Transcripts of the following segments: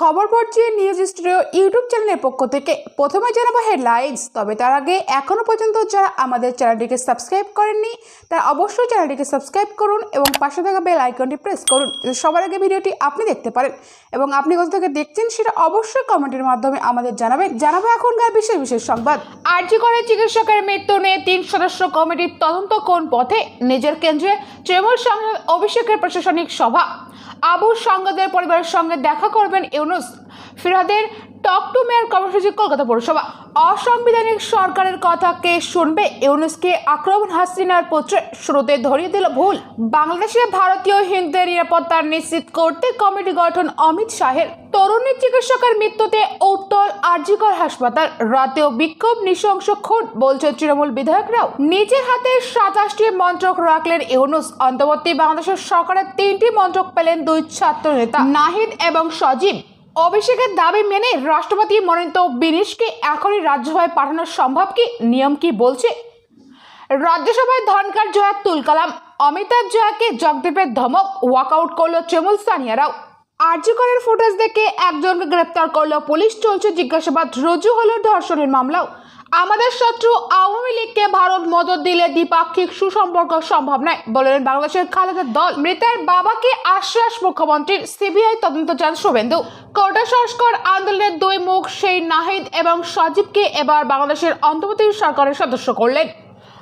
খবর পড়ছি news studio YouTube চ্যানেলের পক্ষ থেকে। প্রথমে জানাব হেডলাইন্স, তবে তার আগে এখনও পর্যন্ত যারা আমাদের চ্যানেলটিকে সাবস্ক্রাইব করেননি, তারা অবশ্যই চ্যানেলটিকে সাবস্ক্রাইব করুন এবং পাশে থাকা বেল আইকনটি প্রেস করুন সবার আগে ভিডিওটি আপনি দেখতে পারেন। এবং আপনি কোথা থেকে দেখছেন সেটা অবশ্যই কমেন্টের মাধ্যমে আমাদের জানাবেন। জানাব এখনকার বিশেষ বিশেষ সংবাদ। আরজি করে চিকিৎসকের মৃত্যু নিয়ে তিন সদস্য কমিটির তদন্ত কোন পথে? নিজের কেন্দ্রে তৃণমূল সংসদ অভিষেকের প্রশাসনিক সভা। আবু সংগদের পরিবারের সঙ্গে দেখা করবেন ইউনুস। ফিরহাদের টক টু মেয়র কর্মসূচি কলকাতা পৌরসভা। অসাংবিধানিক সরকারের কথা কে শুনবে ইউনুসকে। আক্রমণ হাসিনার পুত্রে শুরুতে ধরিয়ে দিল ভুল। বাংলাদেশে ভারতীয় হিন্দুদের নিরাপত্তা নিশ্চিত করতে কমিটি গঠন অমিত শাহের। তরুণী চিকিৎসকের মৃত্যুতে উত্তল আরজিকর হাসপাতাল। রাতেও বিক্ষোভ নৃশংস খুন, বলছে তৃণমূল বিধায়করাও। নিজের হাতে সাতাশটি মন্ত্রক রাখলেন ইউনুস। অন্তর্বর্তী বাংলাদেশের সরকারের তিনটি মন্ত্রক পেলেন দুই ছাত্র নেতা নাহিদ এবং সজীব। অভিষেকের দাবি মেনে রাষ্ট্রপতি মনোনীত বিনিশকে এখনই রাজ্যসভায় পাঠানো সম্ভব কি? নিয়ম কি বলছে? রাজ্যসভায় ধনকার জয়া তুলকালাম, অমিতাভ জয়াকে জগদীপের ধমক ওয়াকআউট করল চেমুল সানিয়ারাও আর্যকরের ফুটেজ দেখে একজনকে গ্রেপ্তার করল পুলিশ, চলছে জিজ্ঞাসাবাদ, রুজু হলো ধর্ষণের মামলাও। আমাদের শত্রু আওয়ামী লীগকে ভারত মদত দিলে দ্বিপাক্ষিক সুসম্পর্ক সম্ভব নয় বললেন বাংলাদেশের খালেদের দল। মৃতের বাবাকে আশ্বাস মুখ্যমন্ত্রীর সিবিআই তদন্ত চান শুভেন্দু। কোটা সংস্কার আন্দোলনের দুই মুখ, সেই নাহিদ এবং সজীবকে এবার বাংলাদেশের অন্তর্বর্তী সরকারের সদস্য করলেন।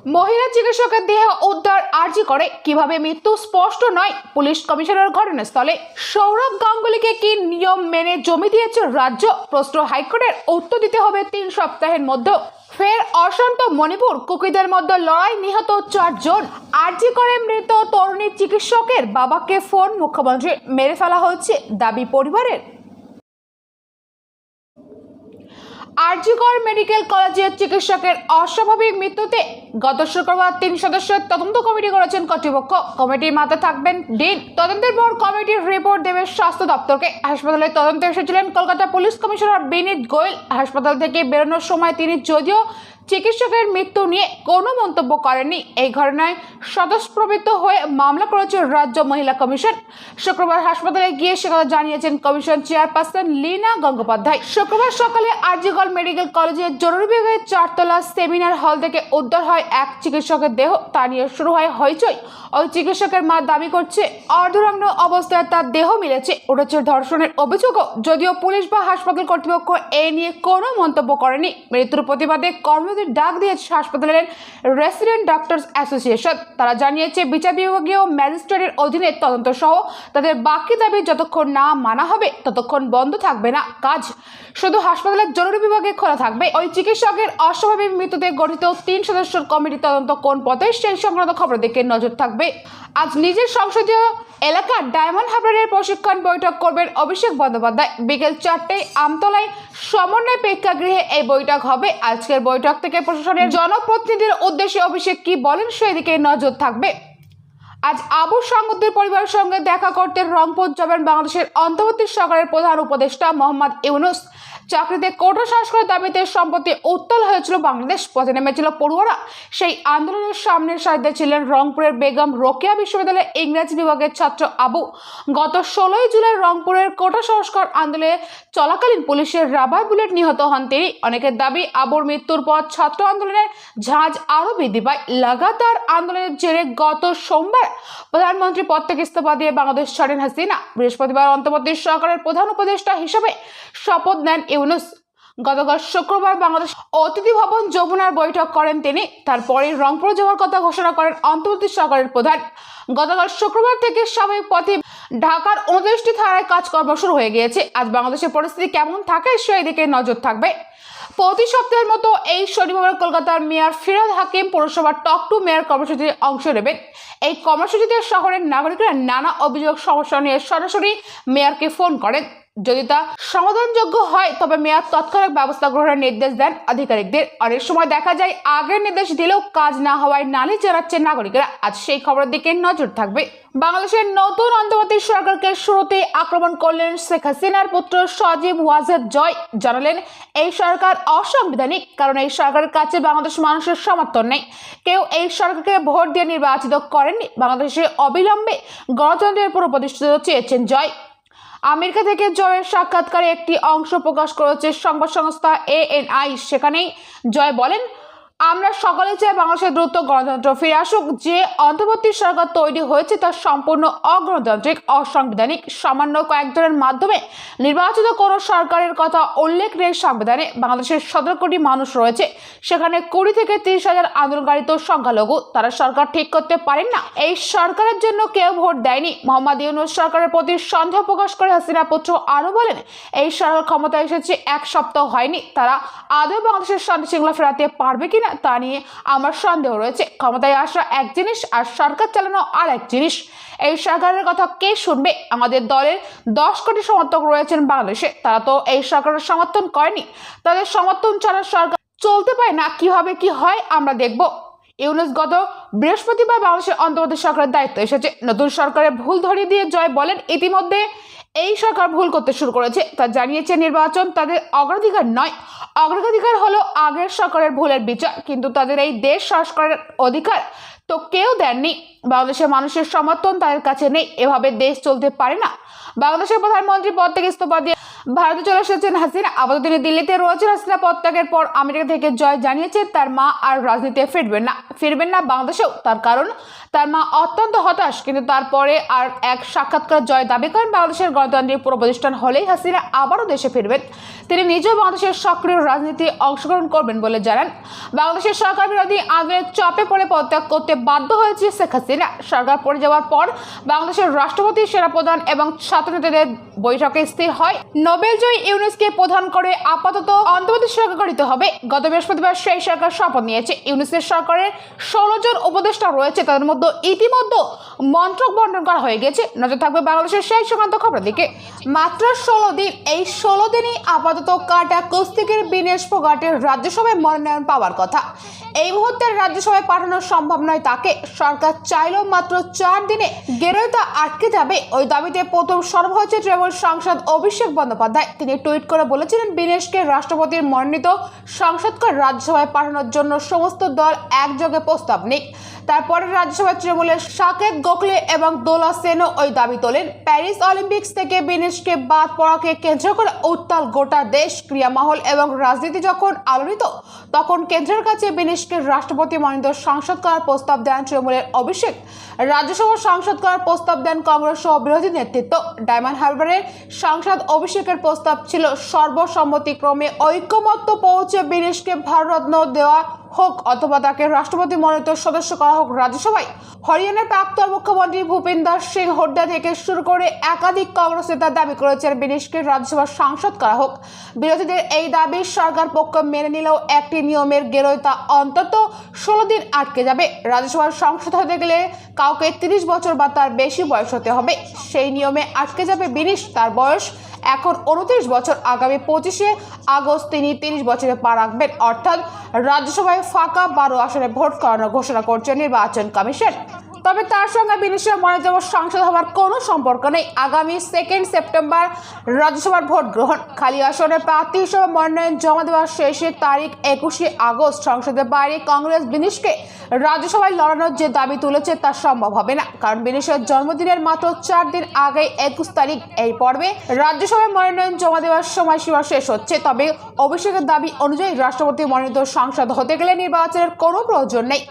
মহিলা চিকিৎসকের দেহ উদ্ধার আর্জি করে। কীভাবে মৃত্যু স্পষ্ট নয়, পুলিশ কমিশনার ঘটনাস্থলে। সৌরভ গাঙ্গুলিকে কি নিয়ম মেনে জমি দিয়েছে রাজ্য? প্রশ্ন হাইকোর্টের উত্তর দিতে হবে তিন সপ্তাহের মধ্যে। ফের অশান্ত মণিপুর, কুকিদের মধ্যে লড়াই নিহত চারজন। আর্জি করে মৃত তরুণী চিকিৎসকের বাবাকে ফোন মুখ্যমন্ত্রী। মেরে ফেলা হচ্ছে দাবি পরিবারের। আরজিকর মেডিকেল কলেজের চিকিৎসকের অস্বাভাবিক মৃত্যুতে গত শুক্রবার তিন সদস্যের তদন্ত কমিটি করেছেন কর্তৃপক্ষ। কমিটির মাথায় থাকবেন ডিন। তদন্তের পর কমিটির রিপোর্ট দেবে স্বাস্থ্য দপ্তরকে। হাসপাতালে তদন্তে এসেছিলেন কলকাতা পুলিশ কমিশনার বিনীত গোয়েল। হাসপাতাল থেকে বেরোনোর সময় তিনি যদিও চিকিৎসকের মৃত্যু নিয়ে কোনো মন্তব্য করেননি। এই ঘটনায় স্বতঃস্প্রবৃত্ত হয়ে মামলা করেছে রাজ্য মহিলা কমিশন। শুক্রবার হাসপাতালে গিয়ে সে কথা জানিয়েছেন কমিশন চেয়ারপারসন লীনা গঙ্গোপাধ্যায়। শুক্রবার সকালে আরজিগল মেডিকেল কলেজের জরুরি বিভাগের চারতলা সেমিনার হল থেকে উদ্ধার হয় এক চিকিৎসকের দেহ। তা নিয়ে শুরু হয় হইচই। ওই চিকিৎসকের মা দাবি করছে, অর্ধরগ্ন অবস্থায় তার দেহ মিলেছে। উঠেছে ধর্ষণের অভিযোগও। যদিও পুলিশ বা হাসপাতাল কর্তৃপক্ষ এ নিয়ে কোনো মন্তব্য করেনি। মৃত্যুর প্রতিবাদে কর্মীদের ডাক দিয়েছে হাসপাতালের রেসিডেন্ট ডক্টরস অ্যাসোসিয়েশন। তারা জানিয়েছে, বিচার বিভাগীয় ম্যাজিস্ট্রেটের অধীনে তদন্ত সহ তাদের বাকি দাবি যতক্ষণ না মানা হবে, ততক্ষণ বন্ধ থাকবে না কাজ। শুধু হাসপাতালের জরুরি বিভাগে খোলা থাকবে, ওই চিকিৎসকের অস্বাভাবিক মৃত্যুতে গঠিত তিন সদস্যের কমিটি তদন্ত কোন পথে, সেই সংক্রান্ত খবর দিকে নজর থাকবে। আজ নিজের সংসদীয় এলাকার ডায়মন্ড হারবারের প্রশিক্ষণ বৈঠক করবেন অভিষেক বন্দ্যোপাধ্যায়। বিকেল চারটে আমতলায় সমন্বয় প্রেক্ষাগৃহে এই বৈঠক হবে। আজকের বৈঠক থেকে প্রশাসনের জনপ্রতিনিধির উদ্দেশ্যে অভিষেক কি বলেন সেদিকে নজর থাকবে। আজ আবু সাংগুদ্দির পরিবারের সঙ্গে দেখা করতে রংপুর যাবেন বাংলাদেশের অন্তর্বর্তী সরকারের প্রধান উপদেষ্টা মোহাম্মদ ইউনুস। চাকরিতে কোটা সংস্কারের দাবিতে সম্প্রতি উত্তাল হয়েছিল বাংলাদেশ। পথে নেমেছিল পড়ুয়ারা। সেই আন্দোলনের সামনের সারিতে ছিলেন রংপুরের বেগম রোকেয়া বিশ্ববিদ্যালয়ের ইংরেজি বিভাগের ছাত্র আবু। গত ষোলোই জুলাই রংপুরের কোটা সংস্কার আন্দোলনে চলাকালীন পুলিশের রাবার বুলেট নিহত হন তিনি। অনেকের দাবি, আবুর মৃত্যুর পর ছাত্র আন্দোলনের ঝাঁজ আরও বৃদ্ধি পায়। লাগাতার আন্দোলনের জেরে গত সোমবার প্রধানমন্ত্রী পদ থেকে ইস্তফা দিয়ে বাংলাদেশ ছাড়েন হাসিনা। বৃহস্পতিবার অন্তর্বর্তী সরকারের প্রধান উপদেষ্টা হিসেবে শপথ নেন ইউনুস। গতকাল শুক্রবার বাংলাদেশ অতিথি ভবন যমুনার বৈঠক করেন তিনি। তারপরে রংপুর যাওয়ার কথা ঘোষণা করেন অন্তর্বর্তী সরকারের প্রধান। গতকাল শুক্রবার থেকে স্বাভাবিক পথে ঢাকার উনত্রিশটি থানায় কাজকর্ম শুরু হয়ে গিয়েছে। আজ বাংলাদেশের পরিস্থিতি কেমন থাকে সেই দিকে নজর থাকবে। প্রতি সপ্তাহের মতো এই শনিবার কলকাতার মেয়র ফিরাদ হাকিম পৌরসভার টক টু মেয়র কর্মসূচিতে অংশ নেবেন। এই কর্মসূচিতে শহরের নাগরিকরা নানা অভিযোগ, সমস্যা নিয়ে সরাসরি মেয়রকে ফোন করেন। যদি তা সমাধানযোগ্য হয়, তবে মেয়াদ তৎক্ষণাৎ ব্যবস্থা গ্রহণের নির্দেশ দেন আধিকারিকদের। অনেক সময় দেখা যায়, আগের নির্দেশ দিলেও কাজ না হওয়ায় নালিশ জানাচ্ছেন নাগরিকরা। আজ সেই খবরের দিকে নজর থাকবে। বাংলাদেশের নতুন অন্তর্বর্তী সরকারকে শুরুতে আক্রমণ করলেন শেখ হাসিনার পুত্র সজীব ওয়াজেদ জয়। জানালেন, এই সরকার অসাংবিধানিক, কারণ এই সরকারের কাছে বাংলাদেশ মানুষের সমর্থন নেই। কেউ এই সরকারকে ভোট দিয়ে নির্বাচিত করেননি। বাংলাদেশে অবিলম্বে গণতন্ত্রের পুরো প্রতিষ্ঠিত চেয়েছেন জয়। আমেরিকা থেকে জয়ের সাক্ষাৎকারে একটি অংশ প্রকাশ করেছে সংবাদ সংস্থা এএনআই। সেখানেই জয় বলেন আমরা সকলে চাই বাংলাদেশের দ্রুত গণতন্ত্র ফিরে আসুক। যে অন্তর্বর্তী সরকার তৈরি হয়েছে তা সম্পূর্ণ অগণতান্ত্রিক, অসাংবিধানিক, সামান্য কয়েকজনের মাধ্যমে নির্বাচিত কোনো সরকারের কথা উল্লেখ নেই সংবিধানে। বাংলাদেশের সতেরো কোটি মানুষ রয়েছে, সেখানে কুড়ি থেকে তিরিশ হাজার আন্দোলনকারী তো সংখ্যালঘু। তারা সরকার ঠিক করতে পারেন না। এই সরকারের জন্য কেউ ভোট দেয়নি। মোহাম্মদ ইউনুস সরকারের প্রতি সন্দেহ প্রকাশ করে হাসিনা পুত্র আরও বলেন, এই সরকার ক্ষমতায় এসেছে এক সপ্তাহ হয়নি। তারা আদৌ বাংলাদেশের শান্তি শৃঙ্খলা ফেরাতে পারবে কিনা তা নিয়ে আমার সন্দেহ রয়েছে। ক্ষমতায় আসা এক জিনিস আর সরকার চালানো আর এক জিনিস। এই সরকারের কথা কে শুনবে? আমাদের দলের দশ কোটি সমর্থক রয়েছেন বাংলাদেশে। তারা তো এই সরকারের সমর্থন করেনি। তাদের সমর্থন ছাড়া সরকার চলতে পারে না। কীভাবে কি হয় আমরা দেখব। ইউনুস গত বৃহস্পতিবার বাংলাদেশের অন্তর্বর্তী সরকারের দায়িত্ব এসেছে। নতুন সরকারের ভুল ধরিয়ে দিয়ে জয় বলেন ইতিমধ্যে। এই সরকার ভুল করতে শুরু করেছে। তা জানিয়েছে নির্বাচন তাদের অগ্রাধিকার নয়। অগ্রাধিকার হলো আগের সরকারের ভুলের বিচার, কিন্তু তাদের এই দেশ সংস্কারের অধিকার তো কেউ দেননি। বাংলাদেশের মানুষের সমর্থন তাদের কাছে নেই। এভাবে দেশ চলতে পারে না। বাংলাদেশের প্রধানমন্ত্রী পদ থেকে ইস্তফা দিয়ে ভারতে চলে এসেছেন হাসিনা। আপাতত তিনি দিল্লিতে রয়েছেন হাসিনা পদত্যাগের পর আমেরিকা থেকে জয় জানিয়েছে তার মা আর রাজনীতিতে ফিরবেন না ফিরবেন না বাংলাদেশেও। তার কারণ, তার মা অত্যন্ত হতাশ, কিন্তু তারপরে আর এক সাক্ষাৎকার জয় দাবি করেন বাংলাদেশের গণতান্ত্রিক পুরো প্রতিষ্ঠান হলেই হাসিনা আবারও দেশে ফিরবেন। তিনি নিজেও বাংলাদেশের সক্রিয় রাজনীতি অংশগ্রহণ করবেন বলে জানান। বাংলাদেশের সরকার বিরোধী আন্দোলনের চাপে পড়ে পদত্যাগ করতে বাধ্য হয়েছে শেখ হাসিনা। সরকার পড়ে যাওয়ার পর বাংলাদেশের রাষ্ট্রপতি, সেনাপ্রধান এবং तो स्वातंत्र्य বৈঠকে স্থির হয়। নোবেল জয়ী ইউনুসকে প্রধান করে আপাতত অন্তর্বর্তী সরকার গঠিত হবে। গত বৃহস্পতিবার সেই সরকার শপথ নিয়েছে। ইউনুসের সরকারের ষোলো জন উপদেষ্টা রয়েছে। তাদের মধ্যে ইতিমধ্যে মন্ত্রক বন্টন করা হয়ে গেছে। নজর থাকবে বাংলাদেশের সেই সংক্রান্ত খবরের দিকে। মাত্র ষোলো দিন, এই ষোলো দিনই আপাতত কাটা কুস্তিকের বিনেশ ফোগাটের রাজ্যসভায় মনোনয়ন পাওয়ার কথা। এই মুহূর্তে রাজ্যসভায় পাঠানো সম্ভব নয় তাকে। সরকার চাইলেও মাত্র চার দিনে গেরোয়তা আটকে যাবে। ওই দাবিতে প্রথম সরব হয়েছে তৃণমূল সাংসদ অভিষেক বন্দ্যোপাধ্যায়। তিনি টুইট করে বলেছিলেন, বিনেশকে রাষ্ট্রপতির মনোনীত সংসদকে রাজ্যসভায় পাঠানোর জন্য সমস্ত দল একযোগে প্রস্তাব নিক। তারপরে রাজ্যসভায় তৃণমূলের সাকেত গোখলে এবং দোলা সেনও ওই দাবি তোলেন। প্যারিস অলিম্পিক্স থেকে বিনেশকে বাদ পড়াকে কেন্দ্র করে উত্তাল গোটা দেশ ক্রিয়ামহল এবং রাজনীতি যখন আলোড়িত, তখন কেন্দ্রের কাছে বিনেশকে রাষ্ট্রপতি মনোনীত সংসদ করার প্রস্তাব দেন তৃণমূলের অভিষেক। রাজ্যসভা সংসদ করার প্রস্তাব দেন কংগ্রেস সহ বিরোধী নেতৃত্ব। ডায়মন্ড হারবারের সাংসদ অভিষেকের প্রস্তাব ছিল সর্বসম্মতিক্রমে ঐক্যমত্য পৌঁছে বিনেশকে ভারতরত্ন দেওয়া হোক অথবা তাকে রাষ্ট্রপতি মনোনীত সদস্য করা হোক রাজ্যসভায়। হরিয়ানার প্রাক্তন মুখ্যমন্ত্রী ভূপিন্দর সিং হুড্ডা থেকে শুরু করে একাধিক কংগ্রেস নেতা দাবি করেছেন বিনেশকে রাজ্যসভার সাংসদ করা হোক। বিরোধীদের এই দাবি সরকার পক্ষ মেনে নিলেও একটি নিয়মের গেরোয় তা অন্তত ষোলো দিন আটকে যাবে। রাজ্যসভার সংসদ হতে গেলে কাউকে তিরিশ বছর বা তার বেশি বয়স হতে হবে। সেই নিয়মে আটকে যাবে বিনিশ তার বয়স এখন উনত্রিশ বছর আগামী পঁচিশে আগস্ট তিনি তিরিশ বছরে পা রাখবেন। অর্থাৎ রাজ্যসভায় ফাঁকা বারো আসনে ভোট করানোর ঘোষণা করছে নির্বাচন কমিশন। তবে তার সঙ্গে বিনিশের মনোযোগ সংসদ হওয়ার কোনো সম্পর্ক নেই। আগামী সেকেন্ড সেপ্টেম্বর রাজ্যসভার ভোট গ্রহণ। খালি আসনের প্রার্থী হিসেবে মনোনয়ন জমা দেওয়ার শেষের তারিখ একুশে আগস্ট। সংসদের বাইরে কংগ্রেস বিনিশকে রাজ্যসভায় লড়ানোর যে দাবি তুলেছে তা সম্ভব হবে না। কারণ বিনিশের জন্মদিনের মাত্র চার দিন আগে একুশ তারিখ এই পর্বে রাজ্যসভায় মনোনয়ন জমা দেওয়ার সময়সীমা শেষ হচ্ছে। তবে অভিষেকের দাবি অনুযায়ী রাষ্ট্রপতি মনোনীত সংসদ হতে গেলে নির্বাচনের কোনো প্রয়োজন নেই।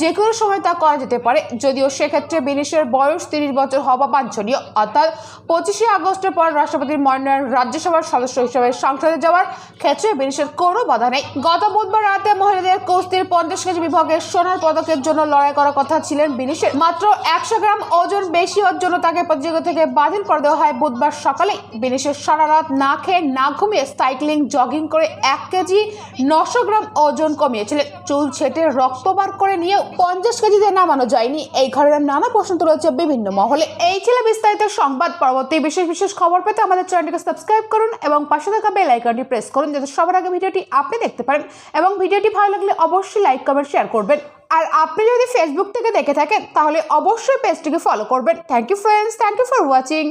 যে কোনো সময় তা করা যেতে পারে। যদিও সেক্ষেত্রে বিনিশের বয়স তিরিশ বছর হওয়া বাঞ্ছনীয়। অর্থাৎ পঁচিশে আগস্টের পর রাষ্ট্রপতির মনোনয়ন রাজ্যসভার সদস্য হিসেবে সংসদে যাওয়ার ক্ষেত্রে বিনিশের কোনো বাধা নেই। গত বুধবার রাতে মহিলাদের কুস্তির পঞ্চাশ কেজি বিভাগে সোনার পদকের জন্য লড়াই করার কথা ছিলেন বিনিশের মাত্র একশো গ্রাম ওজন বেশি হওয়ার জন্য তাকে প্রতিযোগিতা থেকে বাতিল করে দেওয়া হয় বুধবার সকালে বিনিশের সারা রাত না খেয়ে না ঘুমিয়ে সাইক্লিং, জগিং করে এক কেজি নশো গ্রাম ওজন কমিয়েছিলেন। চুল ছেটে রক্ত বার করে নিয়েও পঞ্চাশ কেজিতে নামানো যায়নি। এই ঘটনার নানা প্রশ্ন তুলেছে বিভিন্ন মহলে। এই ছিল বিস্তারিত সংবাদ পরবর্তী বিশেষ বিশেষ খবর পেতে আমাদের চ্যানেলটিকে সাবস্ক্রাইব করুন এবং পাশে থাকা বেল আইকনটি প্রেস করুন যাতে সবার আগে ভিডিওটি আপনি দেখতে পারেন এবং ভিডিওটি ভালো লাগলে অবশ্যই লাইক, কমেন্ট, শেয়ার করবেন। আর আপনি যদি ফেসবুক থেকে দেখে থাকেন, তাহলে অবশ্যই পেজটিকে ফলো করবেন। Thank you friends thank you for watching